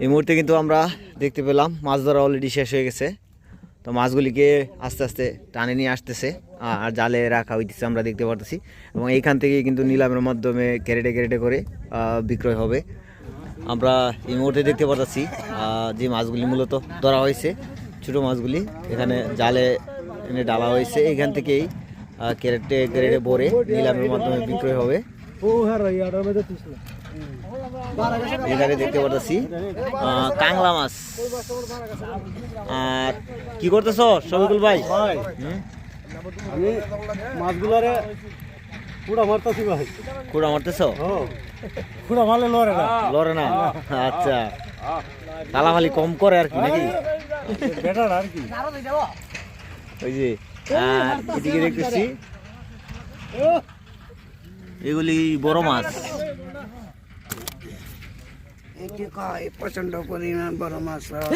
এই মুহূর্তে কিন্তু আমরা দেখতে পেলাম মাছ ধরা অলরেডি শেষ হয়ে গেছে। তো মাছগুলিকে আস্তে আস্তে টানে নিয়ে আসতেছে আর জালে রাখা হইতেছে আমরা দেখতে পারতেছি। এবং এইখান থেকে কিন্তু নিলামের মাধ্যমে ক্যারেটে ক্যারেটে করে বিক্রয় হবে। আমরা এই মুহূর্তে দেখতে পারতেছি যে মাছগুলি মূলত ধরা হয়েছে, ছোটো মাছগুলি। এখানে জালে এনে ডালা হয়েছে। এখান থেকেই ক্যারেটে ক্যারেটে ভরে নিলামের মাধ্যমে বিক্রয় হবে। এখানে দেখতে পারতেছি। কাংলা মাছ। আর কি করতেছ শফিকুল ভাই? আমি মাছগুলারে পুরা মারতাছি ভাই। কুড়া মারতেছ? পুরা মারলে লড়ে না। লড়ে না? আচ্ছা। তালাফালি কম করে আর কি নাকি? বেটার আর কি। ওই যে আর এদিকে দেখতেছি এগুলি বড় মাছ। এটি কয় প্রচণ্ড পরিমাণ বড় মাছ পাওয়া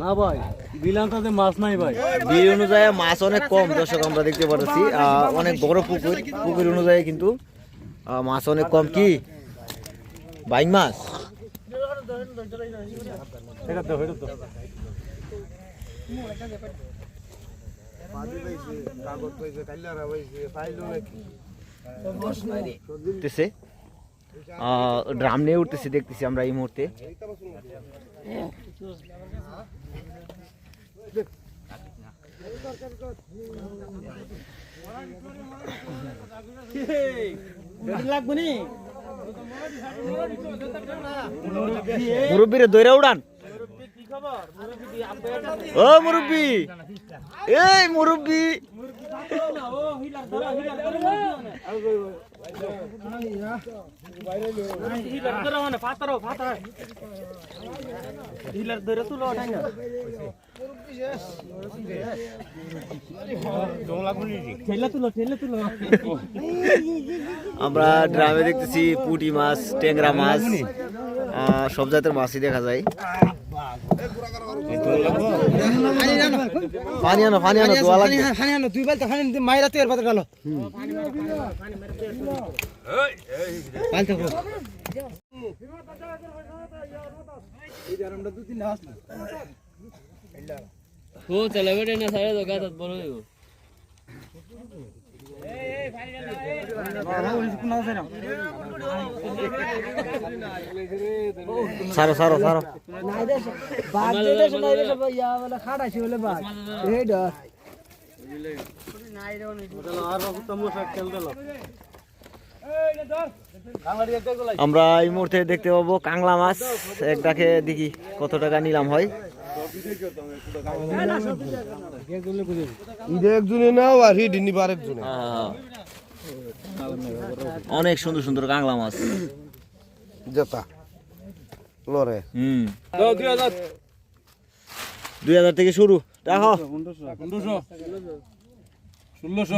না ভাই বিলান্তাতে মাছ নাই ভাই। বিল অনুযায়ী মাছ অনেক কম দর্শক আমরা দেখতে পাচ্ছি অনেক বড় পুকুর। পুকুর অনুযায়ী কিন্তু মাছ অনেক কম। কি? বাইং মাছ? এটা তো এটা তো। উঠতেছে ড্রাম নিয়ে উঠতেছে দেখতেছি আমরা এই মুহূর্তে। মুরব্বীরে দৈরা উড়ান। ও মুরব্বী। এই মুরব্বী। আমরা ড্রামে দেখতেছি পুটি মাছ ট্যাংরা মাছ সব জাতের মাছই দেখা যায়। পানি আনো পানি আনো দোয়া লাগবে। পানি আনো দুই বালতি পানি দিতে মাইরা তেল পাতা ডালো পালতে কো। এই আমরা দুদিন আসলাম ও চলে বেড়ে না সাড়ে দোকান বড় হইব তামসা খেল দিল আমরা এই মুহূর্তে দেখতে পাবো কাংলা মাছ। একটাকে দেখি কত টাকা নিলাম হয়। নাও আর হিডি নিবা আরেকজনে অনেক সুন্দর সুন্দর কাংলা মাছ। জেতা। লরে হুম। দুই হাজার থেকে শুরু। দেখো 1500 1600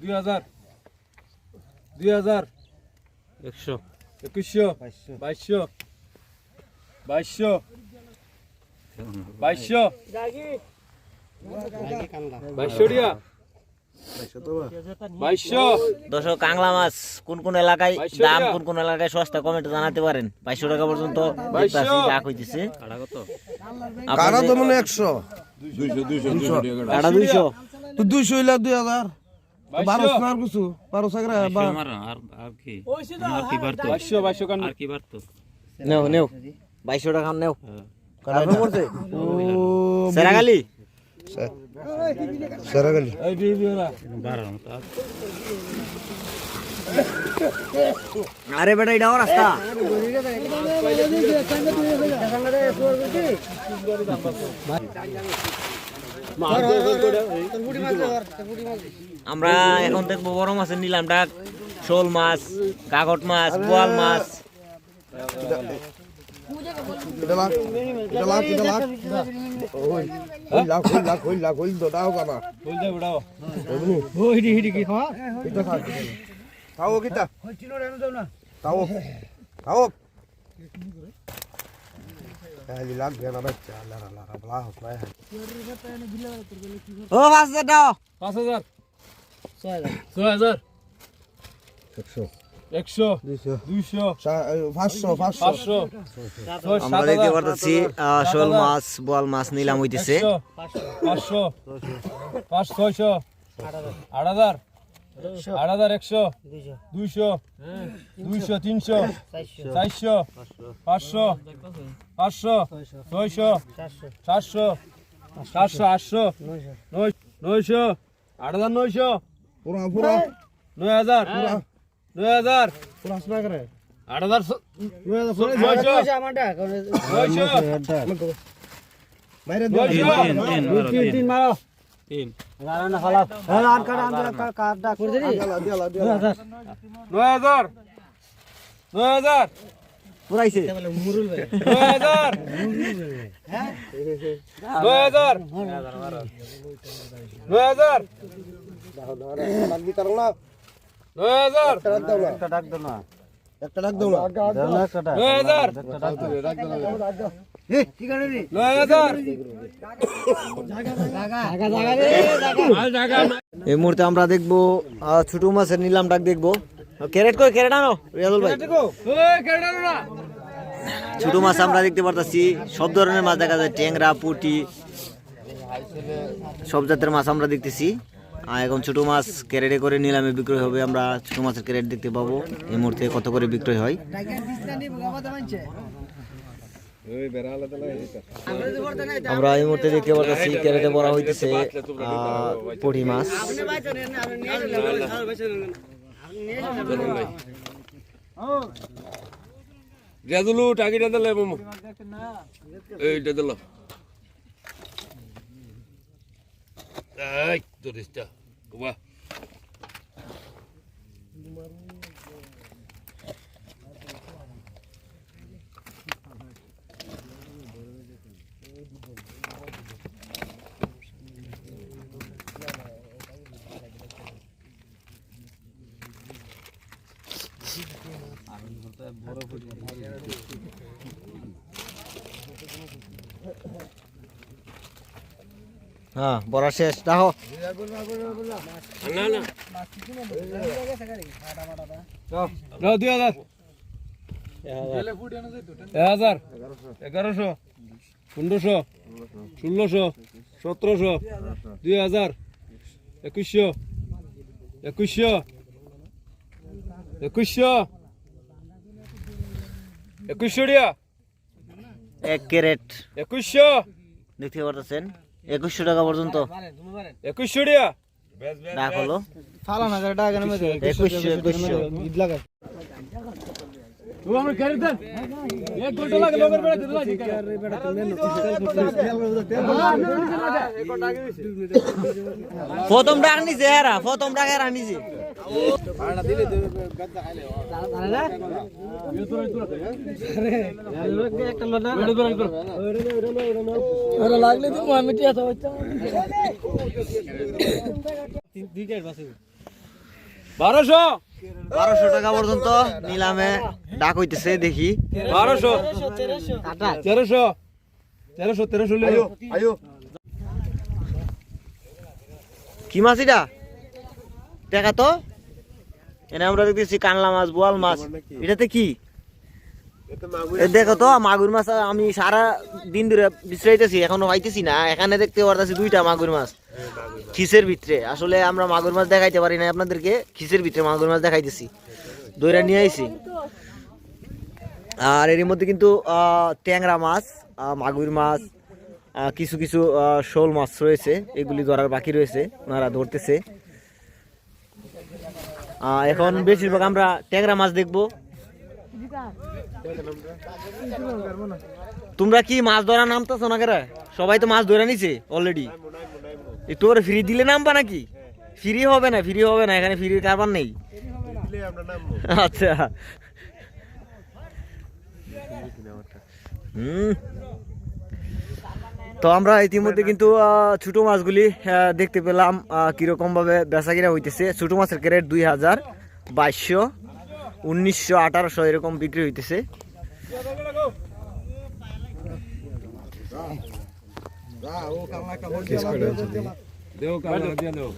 2000 2000 একশো। 2100 2200 2200 2200 2200 টিয়া 2200 দর্শক কাংলা মাছ কোন কোন এলাকায় দাম কোন কোন এলাকায় সস্তা কমেন্টে জানাতে পারেন। বাইশশো টাকা পর্যন্ত যা কইতেছে। কাড়া কত? তো মনে একশো। কাটা দুইশো তো দুইশো হইলে দুই হাজার। বারোশো 2200 আর কিছু বারোশো করে আর আর কি? আর কি বাড়তো? 2200 2200 কান আর কি বাড়তো? নেও নেও। বাইশশো টাকা নেও। ও সেরাগালি? এই বিবি ওরা আরে বেটা এটা রাস্তা। আমরা এখন দেখব বড় মাছের নিলামটা শোল মাছ কাকট মাছ বোয়াল মাছ। খাও কিটা খাও খাও এই লাখ গেনা বাচ্চা লারা লারা বলা হোক না ও মাছ দাও। 5000 6000 6000 একশো। একশো দুইশো। পাঁচশো পাঁচশো। আমরা দেখতে পারতেছি শোল মাছ বোয়াল মাছ নিলাম হইতেছে। পাঁচশো পাঁচ ছয়শো আট হাজার আট হাজার একশো দুইশো দুইশো তিনশো চারশো পাঁচশো পাঁচশো ছয়শো সাতশো সাতশো আটশো নয়শো আট হাজার নয়শো নয় হাজার নয় হাজার পুরা আসবে করে আট হাজার ছ- নয়শো আমারটা নয়শো বাইরে নয়শো তিন তিন তিন মারো তিন গারানা খালাস হ্যাঁ কাটা আমরা কাটা করে দিলি দিলা দিলা দিলা নয় হাজার নয় হাজার পুরাইছে নয় হাজার নয় হাজার নয় হাজার লাগি তার না নয় হাজার। ডাক দাও না। একটা ডাক দাও না। একটা ডাক দাও না। একটা ডাক নয় হাজার। এ কি করে রে নয় হাজার। জায়গা জায়গা রে? জায়গা এই মুহূর্তে আমরা দেখব আহ, ছোট মাছের নিলাম ডাক দেখব। ক্যারেট করে ক্যারেট আনো রিয়াদুল ভাই? না। ছোট মাছ আমরা দেখতে পারতাছি সব ধরনের মাছ দেখা যায় ট্যাংরা পুটি সব জাতের মাছ আমরা দেখতেছি। এখন ছোট মাছ ক্যারেটে করে নিলামে বিক্রয় হবে। আমরা ছোট মাছের ক্যারেট দেখতে পাবো। এই মুহূর্তে কত করে বিক্রয় হয়? আমরা এই মুহূর্তে দেখতে পারতেছি ক্যারেটে ভরা হইতেছে পুঁটি মাছ। এই তোরিস্টা বাহ হ্যাঁ বড়া শেষ দেখো না না দাও দুই হাজার। হাজার। এগারোশো। পনেরোশো। ষোলোশো। সতেরোশো। দুই হাজার। একুশশো। একুশশো। একুশশো। একুশশো এক ক্যারেট। একুশশো। দেখতে পারতেছেন? একুশশো টাকা পর্যন্ত। একুশশো টিয়া ডাক হলো। ফালা না টাকা কেন মে একুশশো একুশশো ঈদ লাগা ও আমরা ক্যারেট দেন এক ঘণ্টা লাগে লোকের বেড়া দিতে লাগে প্রথম ডাক নিছে হেরা প্রথম ডাক হেরা নিছে একটা লোনা ওরা লাগলে তো আমি টিয়া তো হচ্ছে দুই বাসে বারোশো। বারোশো টাকা পর্যন্ত নিলামে ডাক হইতেছে দেখি। বারোশো। তেরোশো। তেরোশো তেরোশো কি মাছ এটা? টাকা তো? এনে আমরা দেখতেছি কানলা মাছ বোয়াল মাছ। এটাতে কি? দেখো তো মাগুর মাছ আমি সারা দিন ধরে বিশ্রাইতেছি এখনও পাইতেছি না। এখানে দেখতে পারতেছি দুইটা মাগুর মাছ। খিসের ভিতরে। আসলে আমরা মাগুর মাছ দেখাইতে পারি না আপনাদেরকে। খিসের ভিতরে মাগুর মাছ দেখাইতেছি। দইরা নিয়ে আইছি। আর এর মধ্যে কিন্তু ট্যাংরা মাছ মাগুর মাছ কিছু কিছু শোল মাছ রয়েছে। এগুলি ধরার বাকি রয়েছে। ওনারা ধরতেছে। এখন বেশিরভাগ আমরা ট্যাংরা মাছ দেখব। তোমরা কি মাছ ধরা নামতেছো না কেরা সবাই তো মাছ ধরে নিছে অলরেডি। একটু করে ফ্রি দিলে নামবা নাকি? ফ্রি হবে না ফ্রি হবে না এখানে ফ্রির কারবার নেই। আচ্ছা। হুম। তো আমরা ইতিমধ্যে কিন্তু ছোট মাছগুলি দেখতে পেলাম আহ, কীরকম ভাবে বেচা কিনা হইতেছে। ছোট মাছের ক্যারেট দুই হাজার বাইশশো উনিশশো আঠারোশো এরকম বিক্রি হইতেছে। যা ও কামলা একটা বলছে দেও কাজ দিয়ে দেও